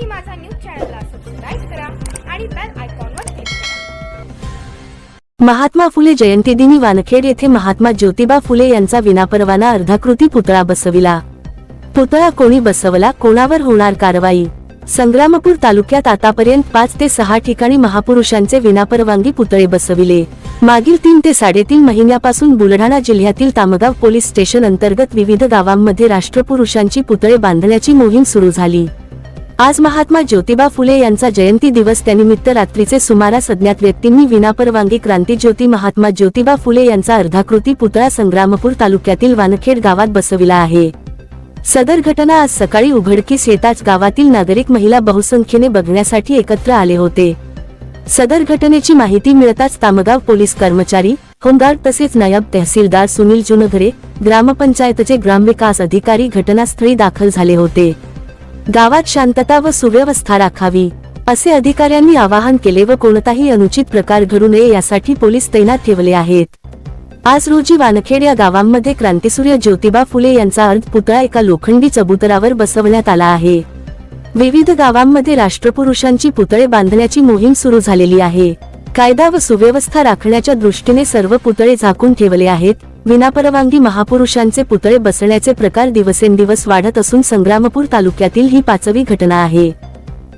मराठी माझा न्यूज चॅनलला सबस्क्राईब करा आणि बेल आयकॉनवर क्लिक करा. महात्मा फुले जयंतीदिनी वानखेड येथे महात्मा ज्योतिबा फुले यांचा विनापरवाना अर्धाकृती पुतळा बसविला. पुतळा कोणी बसवला कोणावर होणार कारवाई? संग्रामपूर तालुक्यात आतापर्यंत पाच ते सहा ठिकाणी महापुरुषांचे विनापरवानगी पुतळे बसविले. मागील तीन ते साडेतीन महिन्यापासून बुलढाणा जिल्ह्यातील तामगाव पोलीस स्टेशन अंतर्गत विविध गावांमध्ये राष्ट्रपुरुषांची पुतळे बांधण्याची मोहीम सुरू झाली. आज महात्मा ज्योतिबा फुले यांचा जयंती दिवस त्यानिमित्त रात्रीचे सुमारास अज्ञात व्यक्तींनी विनापरवानगी क्रांतीज्योती महात्मा ज्योतिबा फुले यांचा अर्धाकृती पुतळा संग्रामपूर तालुक्यातील वानखेड गावात बसविला आहे. सदर घटना आज सकाळी उघडकीस येताच गावातील नागरिक महिला बहुसंख्येने बघण्यासाठी एकत्र आले होते. सदर घटनेची माहिती मिळताच तामगाव पोलीस कर्मचारी होमगार्ड तसेच नायब तहसीलदार सुनील जुनघरे ग्रामपंचायतचे ग्रामविकास अधिकारी घटनास्थळी दाखल झाले होते. गावात शांतता व सुव्यवस्था राखावी असे अधिकाऱ्यांनी आवाहन केले व कोणताही अनुचित प्रकार घडू नये यासाठी पोलीस तैनात ठेवले आहेत. आज रोजी वानखेड या गावांमध्ये क्रांतीसूर्य ज्योतिबा फुले यांचा अर्ध पुतळा एका लोखंडी चबुतरावर बसवण्यात आला आहे. विविध गावांमध्ये राष्ट्रपुरुषांची पुतळे बांधण्याची मोहीम सुरू झालेली आहे. कायदा व सुव्यवस्था राखण्याच्या दृष्टीने सर्व पुतळे झाकून ठेवले आहेत. विनापरवानगी महापुरुषांचे पुतळे बसण्याचे प्रकार दिवसेंदिवस वाढत असून संग्रामपूर तालुक्यातील ही पाचवी घटना आहे.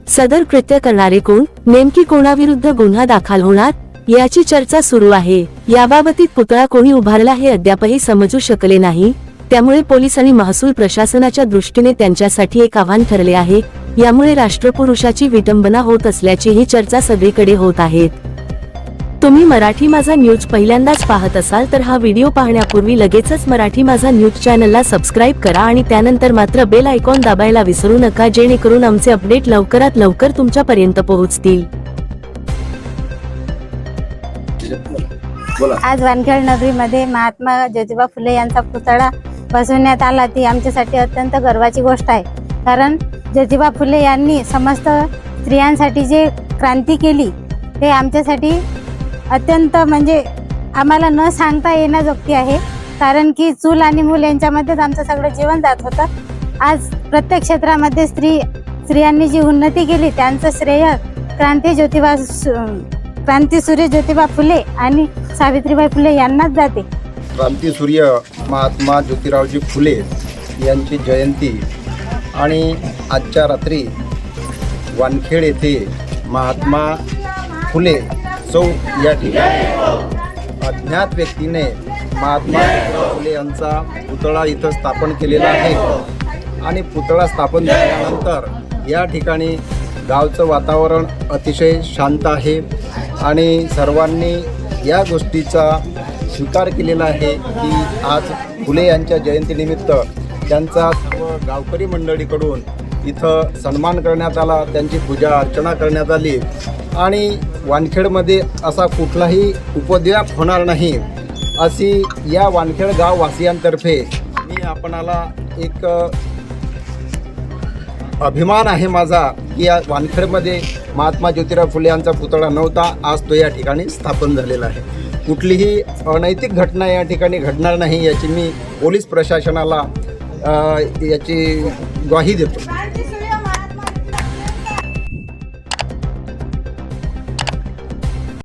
सदर कृत्य करणारे कोण? नेमकी कोणाविरुद्ध गुन्हा दाखल होणार? याची चर्चा सुरू आहे. याबाबतीत पुतळा कोणी उभारला हे अद्यापही समजू शकले नाही. त्यामुळे पोलीस आणि महसूल प्रशासनाच्या दृष्टीने त्यांच्यासाठी एक आव्हान ठरले आहे. यामुळे राष्ट्रपुरुषाची विटंबना होत असल्याची ही चर्चा सगळीकडे होत आहेत तुम्ही मराठी माझा न्यूज पहिल्यांदाच पाहत असाल तर हा व्हिडिओ पाहण्यापूर्वी लगेचच मराठी माझा न्यूज चॅनलला सबस्क्राईब करा आणि त्यानंतर मात्र बेल आयकॉन दाबायला विसरू नका जेणेकरून आमचे अपडेट लवकरात लवकर तुमच्यापर्यंत पोहोचतील. बोला. आज वानखेड नगरीमध्ये महात्मा ज्योतिबा फुले यांचा पुतळा बसवण्यात आला. ती आमच्यासाठी अत्यंत गर्वाची गोष्ट आहे. कारण ज्योतिबा फुले यांनी समस्त स्त्रियांसाठी जे क्रांती केली ते आमच्यासाठी अत्यंत म्हणजे आम्हाला न सांगता येण्याजोगती आहे. कारण की चूल आणि मूल यांच्यामध्येच आमचं सगळं जीवन जात होतं. आज प्रत्येक क्षेत्रामध्ये स्त्री स्त्रियांनी जी उन्नती केली त्यांचं श्रेय क्रांती ज्योतिबा क्रांती सूर्य ज्योतिबा फुले आणि सावित्रीबाई फुले यांनाच जाते. क्रांती सूर्य महात्मा ज्योतिरावजी फुले यांची जयंती आणि आजच्या रात्री वानखेड येथे महात्मा फुले चौ या ठिकाणी अज्ञात व्यक्तीने महात्मा फुले यांचा पुतळा इथं स्थापन केलेला आहे. आणि पुतळा स्थापन झाल्यानंतर या ठिकाणी गावचं वातावरण अतिशय शांत आहे. आणि सर्वांनी या गोष्टीचा स्वीकार केलेला आहे की आज फुले यांच्या जयंतीनिमित्त त्यांचा सर्व गावकरी मंडळीकडून इथं सन्मान करण्यात आला त्यांची पूजा अर्चना करण्यात आली. आणि वानखेडमध्ये असा कुठलाही उपद्व्याप होणार नाही अशी या वानखेड गाववासियांतर्फे मी आपणाला एक अभिमान आहे माझा की या वानखेडमध्ये महात्मा ज्योतिराव फुले यांचा पुतळा नव्हता. आज तो या ठिकाणी स्थापन झालेला आहे. कुठलीही अनैतिक घटना या ठिकाणी घडणार नाही याची मी पोलीस प्रशासनाला याची ग्वाही देतो.